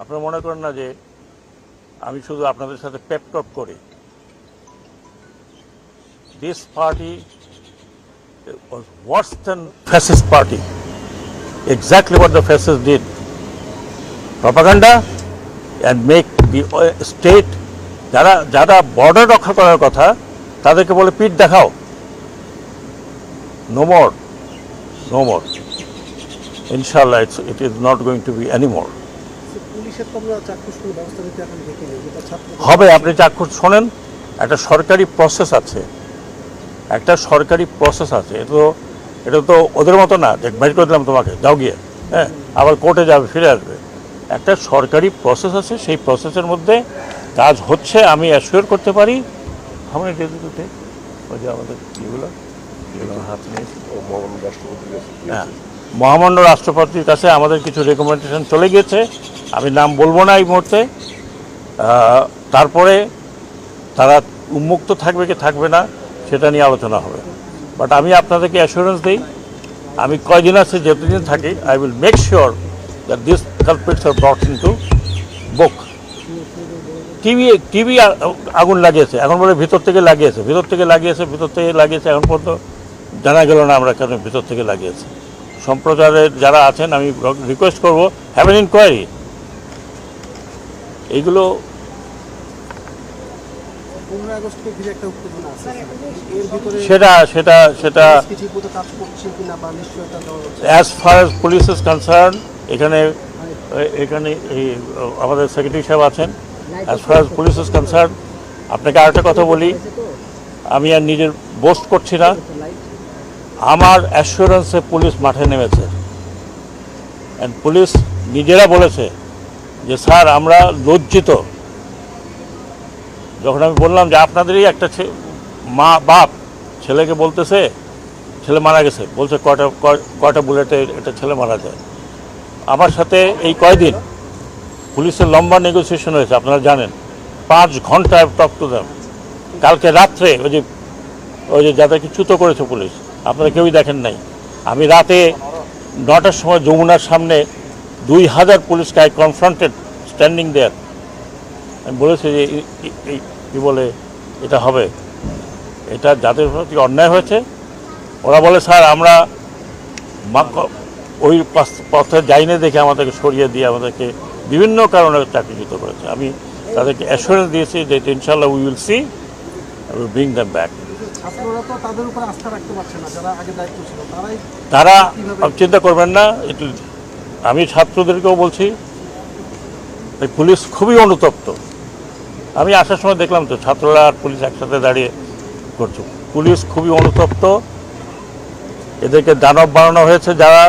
আপনারা মনে করেন না যে আমি শুধু আপনাদের সাথে পেপটপ করি? This party was worse than fascist party. Exactly what the fascists did. Propaganda and make the uh, যারা যারা বর্ডার রক্ষা করার কথা তাদেরকে বলে পিঠ দেখাও। নো মোর নো ইনশাল্লাহ it's it is not going to be any হবে আপনি চাক্ষুষ শোনেন একটা সরকারি প্রসেস আছে। একটা সরকারি প্রসেস আছে এটা তো এটা তো ওদের মতো না যে বের করে দিলাম তোমাকে যাও গিয়ে হ্যাঁ আবার কোর্টে যাবে ফিরে আসবে। একটা সরকারি প্রসেস আছে সেই প্রসেসের মধ্যে কাজ হচ্ছে আমি অ্যাসিওর করতে পারি। আমরা ওই যে আমাদের ইয়েগুলো যেগুলো হাত নিয়েছি হ্যাঁ মহামান্য রাষ্ট্রপতির কাছে আমাদের কিছু রেকমেন্ডেশন চলে গিয়েছে। আমি নাম বলব না এই মুহূর্তে। তারপরে তারা উন্মুক্ত থাকবে কি থাকবে না, সেটা নিয়ে আলোচনা হবে। বাট আমি আপনাদেরকে অ্যাসুরেন্স দিই, আমি কয়দিন আছে যতদিন থাকি I will make sure that this culprits are brought in to book TV TV আগুন লাগিয়েছে, এখন বলে ভিতর থেকে লাগিয়েছে, ভিতর থেকে লাগিয়েছে, ভিতর থেকে লাগিয়েছে, এখন পর্যন্ত জানা গেল না আমরা কেন ভিতর থেকে লাগিয়েছে। সম্প্রচারের যারা আছেন, আমি রিকোয়েস্ট করব হ্যাভ এন ইনকোয়ারি ভিতরে সেটা সেটা সেটা as far as police is concern এখানে এখানে এই আমাদের সেক্রেটারি সাহেব আছেন। As far as police is concern আপনাকে আরেকটা কথা বলি। আমি আর নিজের বোস্ট করছি না। আমার অ্যাসুরেন্সে পুলিশ মাঠে নেমেছে। অ্যান্ড পুলিশ নিজেরা বলেছে যে স্যার, আমরা লজ্জিত। যখন আমি বললাম যে আপনাদেরই একটা মা, বাপ ছেলেকে বলতেছে, ছেলে মারা গেছে, বলছে কয়টা, কয়- কয়টা বুলেটে এটা ছেলে মারা যায়। আমার সাথে এই কয়দিন পুলিশের লম্বা নেগোসিয়েশন হয়েছে, আপনারা জানেন। পাঁচ ঘণ্টা টক টু দেম কালকে রাত্রে ওই যে ওই যে যাদেরকে চ্যুত করেছে পুলিশ, আপনারা কেউই দেখেন নাই। আমি রাতে নটার সময় যমুনার সামনে দুই হাজার পুলিশকে আই কনফ্রন্টেড স্ট্যান্ডিং দেয়ার আমি বলেছি যে কী বলে এটা হবে। এটা যাদের প্রতি অন্যায় হয়েছে ওরা বলে স্যার আমরা ওই পথে যাইনে দেখে আমাদেরকে সরিয়ে দিয়ে আমাদেরকে বিভিন্ন কারণে চাকরিচ্যুত করেছে। আমি তাদেরকে অ্যাসুরেন্স দিয়েছি যে ইনশাল্লাহ we will see will bring them back তারা চিন্তা করবেন না একটু আমি ছাত্রদেরকেও বলছি, এই পুলিশ খুবই অনুতপ্ত। আমি আসার সময় দেখলাম তো ছাত্ররা আর পুলিশ একসাথে দাঁড়িয়ে করছে। পুলিশ খুবই অনুতপ্ত। এদেরকে দানব বানানো হয়েছে যারা।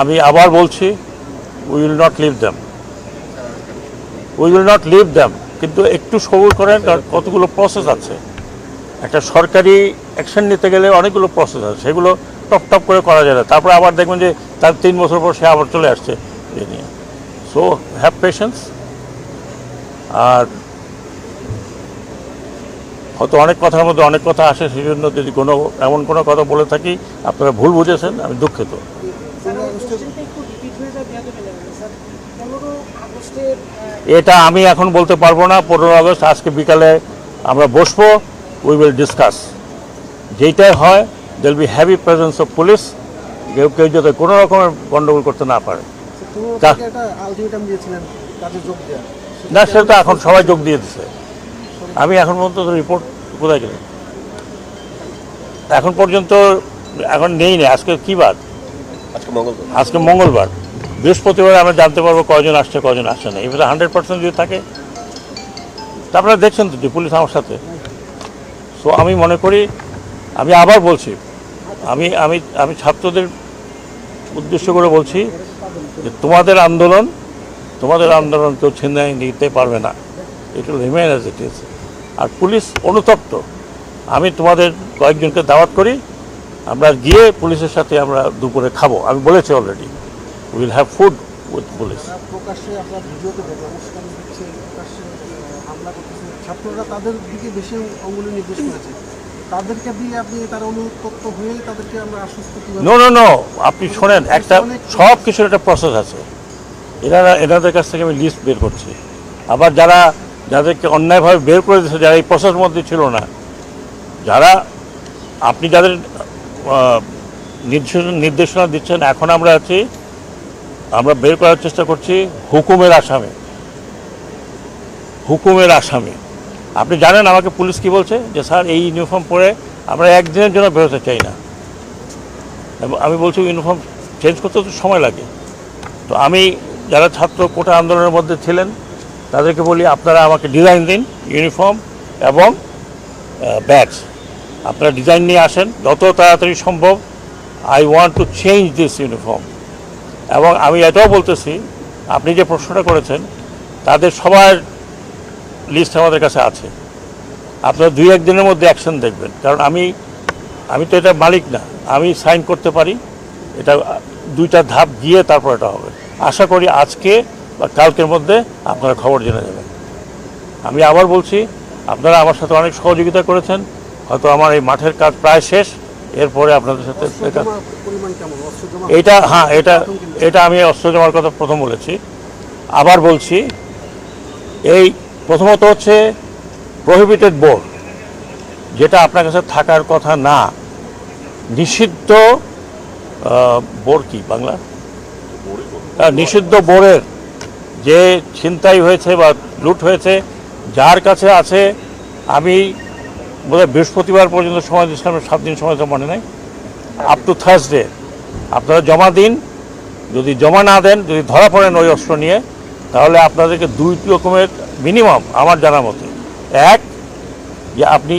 আমি আবার বলছি we will not leave them we will not leave them কিন্তু একটু সবুর করেন, কারণ কতগুলো প্রসেস আছে। একটা সরকারি অ্যাকশন নিতে গেলে অনেকগুলো প্রসেস আছে। সেগুলো টপ টপ করে করা যায় না। তারপরে আবার দেখবেন যে তার তিন বছর পর সে আবার চলে আসছে এ নিয়ে। সো হ্যাভ পেশেন্স আর হয়তো অনেক কথার মধ্যে অনেক কথা আসে সেই জন্য যদি কোনো এমন কোনো কথা বলে থাকি আপনারা ভুল বুঝেছেন আমি দুঃখিত। এটা আমি এখন বলতে পারব না পনেরো আগস্ট আজকে বিকালে আমরা বসবো উই উইল ডিসকাস যেইটাই হয় there'll be heavy presence of police কেউ কেউ যাতে কোনো রকমের গণ্ডগোল করতে না পারে। তা- দেওয়া না সেটা এখন সবাই যোগ দিয়ে দিচ্ছে আমি এখন পর্যন্ত রিপোর্ট কোথায় গেলে এখন পর্যন্ত এখন নেই না আজকে কী বার? আজকে মঙ্গলবার। বৃহস্পতিবার আমরা জানতে পারব কয়জন আসছে কয়জন আসছে না। এবারে হান্ড্রেড পার্সেন্ট যদি থাকে তা আপনারা দেখছেন তো যে পুলিশ আমার সাথে। সো আমি মনে করি আমি আবার বলছি আমি আমি আমি ছাত্রদের উদ্দেশ্য করে বলছি যে তোমাদের আন্দোলন তোমাদের আন্দোলন কেউ ছিনাই নিতে পারবে না। Will remain as it are police অনুতপ্ত। আমি তোমাদের কয়েকজনকে দাওয়াত করি। আমরা গিয়ে পুলিশের সাথে আমরা দুপুরে খাব। আমি বলেছি already will have food with police ছাত্ররা তাদের দিকে বেশি নির্দেশ করেছে। তাদেরকে দিয়ে আপনি তারা অনুতপ্ত হয়ে তাদেরকে আমরা আশ্বস্ত নো নো নো আপনি শোনেন একটা সব কিছুর একটা প্রসেস আছে। এনারা এনাদের কাছ থেকে আমি লিস্ট বের করছি। আবার যারা যাদেরকে অন্যায়ভাবে বের করে দিয়েছে যারা এই প্রসেস মধ্যে ছিল না যারা আপনি যাদের নির্দেশনা নির্দেশনা দিচ্ছেন এখন আমরা আছি আমরা বের করার চেষ্টা করছি হুকুমের আসামে। হুকুমের আসামে। আপনি জানেন আমাকে পুলিশ কি বলছে? যে স্যার, এই ইউনিফর্ম পরে আমরা একদিনের জন্য বেরোতে চাই না। আমি বলছি ইউনিফর্ম চেঞ্জ করতে তো সময় লাগে। তো আমি, যারা ছাত্র কোটা আন্দোলনের মধ্যে ছিলেন, তাদেরকে বলি, আপনারা আমাকে ডিজাইন দিন ইউনিফর্ম এবং ব্যাগস আপনারা ডিজাইন নিয়ে আসেন, যত তাড়াতাড়ি সম্ভব I want to change this uniform এবং আমি এটাও বলতেছি, আপনি যে প্রশ্নটা করেছেন, তাদের সবার লিস্ট আমাদের কাছে আছে। আপনারা দুই একদিনের মধ্যে অ্যাকশন দেখবেন। কারণ আমি আমি তো এটা মালিক না। আমি সাইন করতে পারি এটা দুইটা ধাপ গিয়ে তারপর এটা হবে। আশা করি আজকে বা কালকের মধ্যে আপনারা খবর জেনে যাবেন আমি আবার বলছি আপনারা আমার সাথে অনেক সহযোগিতা করেছেন। হয়তো আমার এই মাঠের কাজ প্রায় শেষ। এরপরে আপনাদের সাথে এটা হ্যাঁ এটা এটা আমি অস্ত্র জমার কথা প্রথম বলেছি। আবার বলছি এই প্রথমত হচ্ছে প্রহিবিটেড বোর্ড যেটা আপনার কাছে থাকার কথা না। নিষিদ্ধ বোর্ড কি বাংলা? নিষিদ্ধ বোর্ডের যে ছিনতাই হয়েছে বা লুট হয়েছে, যার কাছে আছে, আমি বোধহয় বৃহস্পতিবার পর্যন্ত সময় দিয়েছিলাম সাত দিন সময় তো মনে নেই। আপ টু থার্সডে আপনারা জমা দিন। যদি জমা না দেন, যদি ধরা পড়েন ওই অস্ত্র নিয়ে তাহলে আপনাদেরকে দুই রকমের মিনিমাম আমার জানা মতে। এক, যে আপনি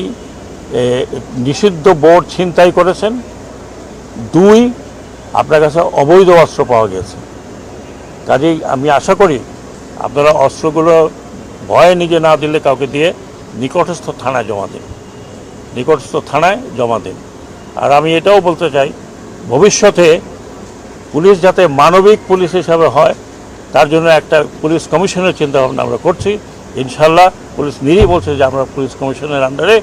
নিষিদ্ধ বোর্ড ছিনতাই করেছেন। দুই, আপনার কাছে অবৈধ অস্ত্র পাওয়া গেছে। কাজেই আমি আশা করি আপনারা অস্ত্রগুলো ভয়ে নিজে না দিলে কাউকে দিয়ে নিকটস্থ থানায় জমা দিন। নিকটস্থ থানায় জমা দিন। আর আমি এটাও বলতে চাই, ভবিষ্যতে পুলিশ যাতে মানবিক পুলিশ হিসাবে হয় তার জন্য একটা পুলিশ কমিশনের চিন্তা ভাবনা আমরা করছি। ইনশাল্লাহ পুলিশ নিজেই বলছে যে আমরা পুলিশ কমিশনের আন্ডারে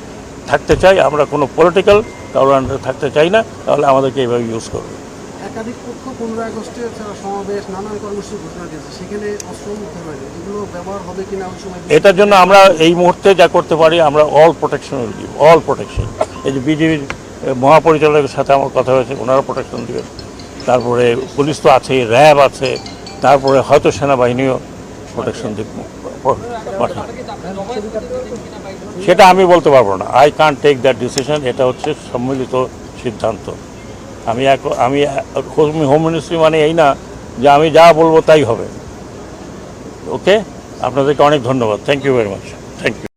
থাকতে চাই আমরা কোনো পলিটিক্যাল কারোর আন্ডারে থাকতে চাই না তাহলে আমাদেরকে এইভাবে ইউজ করবে। একাধিক পক্ষ পনেরো আগস্টে তারা সমাবেশ নানান কর্মসূচি ঘোষণা দিয়েছে সেখানে অস্ত্র মুক্ত হয়নি। এগুলো ব্যবহার হবে কিনা ওই সময় এটার জন্য আমরা এই মুহূর্তে যা করতে পারি আমরা অল প্রোটেকশন দিব অল প্রোটেকশন এই যে বিজেপির মহাপরিচালকের সাথে আমার কথা হয়েছে ওনারা প্রোটেকশন দিবেন। তারপরে পুলিশ তো আছে র্যাব আছে তারপরে হয়তো সেনাবাহিনীও প্রোটেকশন সেটা আমি বলতে পারব না। I can't take that decision এটা হচ্ছে সম্মিলিত সিদ্ধান্ত। আমি আমি হোম মিনিস্ট্রি মানে এই না যে আমি যা বলব তাই হবে। ওকে আপনাদেরকে অনেক ধন্যবাদ। Thank you very much thank you